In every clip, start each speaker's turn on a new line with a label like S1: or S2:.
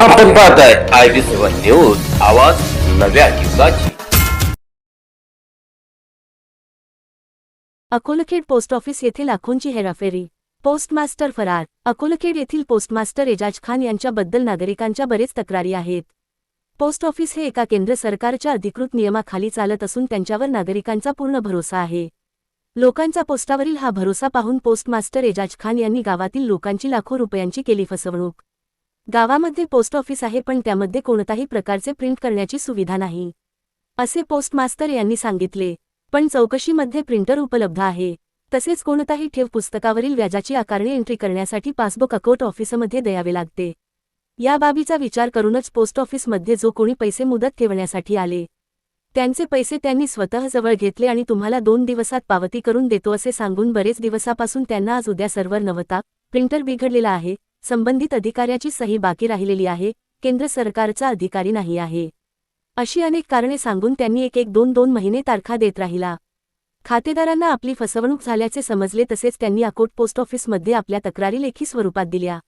S1: पाहत आहे I B seven news आवाज नव्या युगाची.
S2: अकोलखेड पोस्ट ऑफिस येथे लाखोंची हेराफेरी पोस्टमास्टर फरार. अकोलखेड येथील पोस्टमास्टर एजाज खान यांच्याबद्दल नागरिकांच्या बरेच तक्रारी आहेत. पोस्ट ऑफिस हे एका केंद्र सरकारच्या अधिकृत नियमाखाली चालत असून त्यांच्यावर नागरिकांचा पूर्ण भरोसा आहे. लोकांचा पोस्टावरील हा भरोसा पाहून पोस्टमास्टर एजाज खान यांनी गावातील लोकांची लाखो रुपयांची केली फसवणूक. गावामध्ये पोस्ट ऑफिस आहे पण त्यामध्ये कोणताही प्रकारचे प्रिंट करण्याची सुविधा नाही. असे पोस्टमास्तर यांनी सांगितले पण चौकशीमध्ये प्रिंटर उपलब्ध आहे. तसेच कोणताही ठेव पुस्तकावरील व्याजाची आकारणी एंट्री करण्यासाठी पासबुक अकाउंट ऑफिसमध्ये द्यावे लागते. या बाबीचा विचार करूनच पोस्ट ऑफिसमध्ये जो कोणी पैसे मुदत ठेवण्यासाठी आले त्यांचे पैसे त्यांनी स्वतः जवळ घेतले आणि तुम्हाला दोन दिवसात पावती करून देतो असे सांगून बरेच दिवसापासून त्यांना आज उद्या सर्व्हर नव्हता प्रिंटर बिघडलेला आहे. संबंधित अधिकाऱ्याची सही बाकी राहिलेली आहे केंद्र सरकारचा अधिकारी नाही आहे. अशी अनेक कारणे सांगून त्यांनी एक एक दोन दोन महिने तारखा देत राहिला. खातेदारांना आपली फसवणूक झाल्याचे समजले तसेच त्यांनी अकोट पोस्ट ऑफिसमध्ये आपल्या तक्रारी लेखी स्वरूपात दिल्या.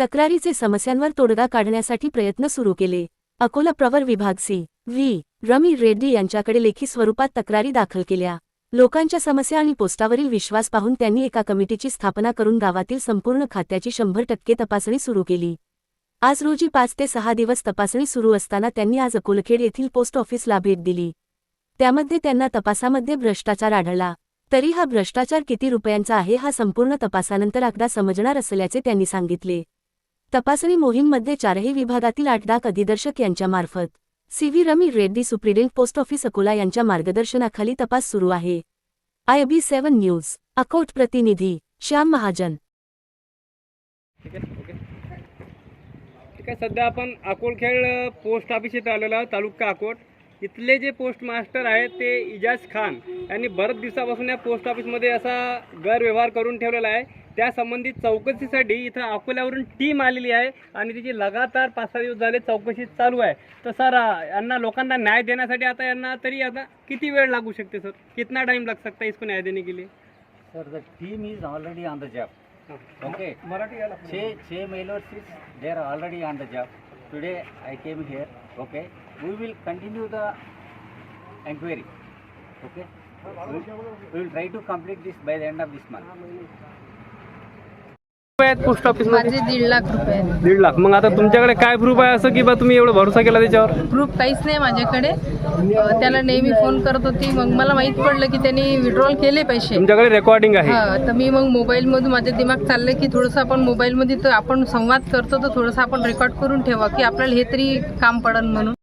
S2: तक्रारीचे समस्यांवर तोडगा काढण्यासाठी प्रयत्न सुरू केले. अकोला प्रवर विभाग सी. व्ही. रमी रेड्डी यांच्याकडे लेखी स्वरूपात तक्रारी दाखल केल्या. लोकांच्या समस्या आणि पोस्टावरील विश्वास पाहून त्यांनी एका कमिटीची स्थापना करून गावातील संपूर्ण खात्याची शंभर टक्के तपासणी सुरू केली. आज रोजी पाच ते सहा दिवस तपासणी सुरू असताना त्यांनी आज अकोलखेड येथील पोस्ट ऑफिसला भेट दिली. त्यामध्ये त्यांना तपासामध्ये भ्रष्टाचार आढळला. तरी हा भ्रष्टाचार किती रुपयांचा आहे हा संपूर्ण तपासानंतर आकडा समजणार असल्याचे त्यांनी सांगितले. तपासणी मोहीममध्ये चारही विभागातील आठ डाक अधिदर्शक यांच्यामार्फत C V Rami Reddy superintendent post office Akola यांच्या मार्गदर्शनाखाली तपास सुरू आहे. I B seven news Akot प्रतिनिधी श्याम महाजन.
S3: ठीक आहे ओके. ठीक आहे सध्या आपण अकोलखेड पोस्ट ऑफिस इथं आलेलो आहोत तालुका अकोट. इथले जे पोस्ट मास्टर आहेत ते इजाज खान यांनी बरेच दिवसापासून या पोस्ट ऑफिसमध्ये असा गैरव्यवहार करून ठेवलेला आहे. त्या संबंधित चौकशीसाठी इथं अकोल्यावरून टीम आलेली आहे आणि तिची लगातार पाच सहा दिवस झाले चौकशी चालू आहे. तर सर यांना लोकांना न्याय देण्यासाठी आता यांना तरी आता किती वेळ लागू शकते सर कितना टाइम लाग सकता इसको न्याय देने के लिए?
S4: Sir the team is already on the job okay
S3: Marathi
S4: छे छे महिलो they are already on the job today I came here okay we will continue the enquiry okay we will try to complete this by the end of this month
S3: आहेत post ऑफिसमध्ये
S5: माझे दीड लाख रुपये आहेत.
S3: दीड लाख. मग आता तुमच्याकडे काय प्रूफ आहे असं की बा तुम्ही एवढं भरोसा केला त्याच्यावर?
S5: प्रूफ काहीच नाही माझ्याकडे. अं, त्याला नेहमी फोन करत होती. मग मला माहीत पडलं की त्यांनी विड्रॉल केले पैसे.
S3: तुमच्याकडे रेकॉर्डिंग आहे.
S5: हा तर मी मग मोबाईलमधून माझे दिमाग चाललं की थोडंसं आपण मोबाईलमध्ये तर आपण संवाद करतो तर थोडंसं आपण रेकॉर्ड करून ठेवा की आपल्याला हे तरी काम पडन म्हणून.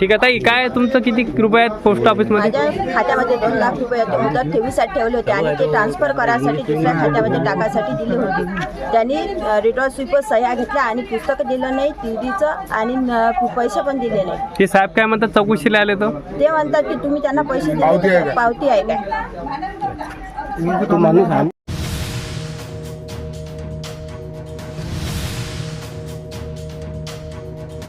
S3: ठीक आहे ताई काय तुमचं किती रुपये आहेत पोस्ट ऑफिसमध्ये
S6: माझ्या खात्यामध्ये दोन लाख रुपये होते. मुदत ठेवीसाठी ठेवले होते आणि ते ट्रान्सफर करायसाठी दुसऱ्या खात्यामध्ये टाकायसाठी दिले होते. त्यांनी रिटर्न स्वीपर सह्या घेतल्या आणि पुस्तकं दिलं नाही टीडीचं आणि न- पैसे पण दिले नाही.
S3: ते साहेब काय म्हणतात चौकशीला आले तर?
S6: ते म्हणतात की तुम्ही त्यांना पैसे दिले पावती आहे काय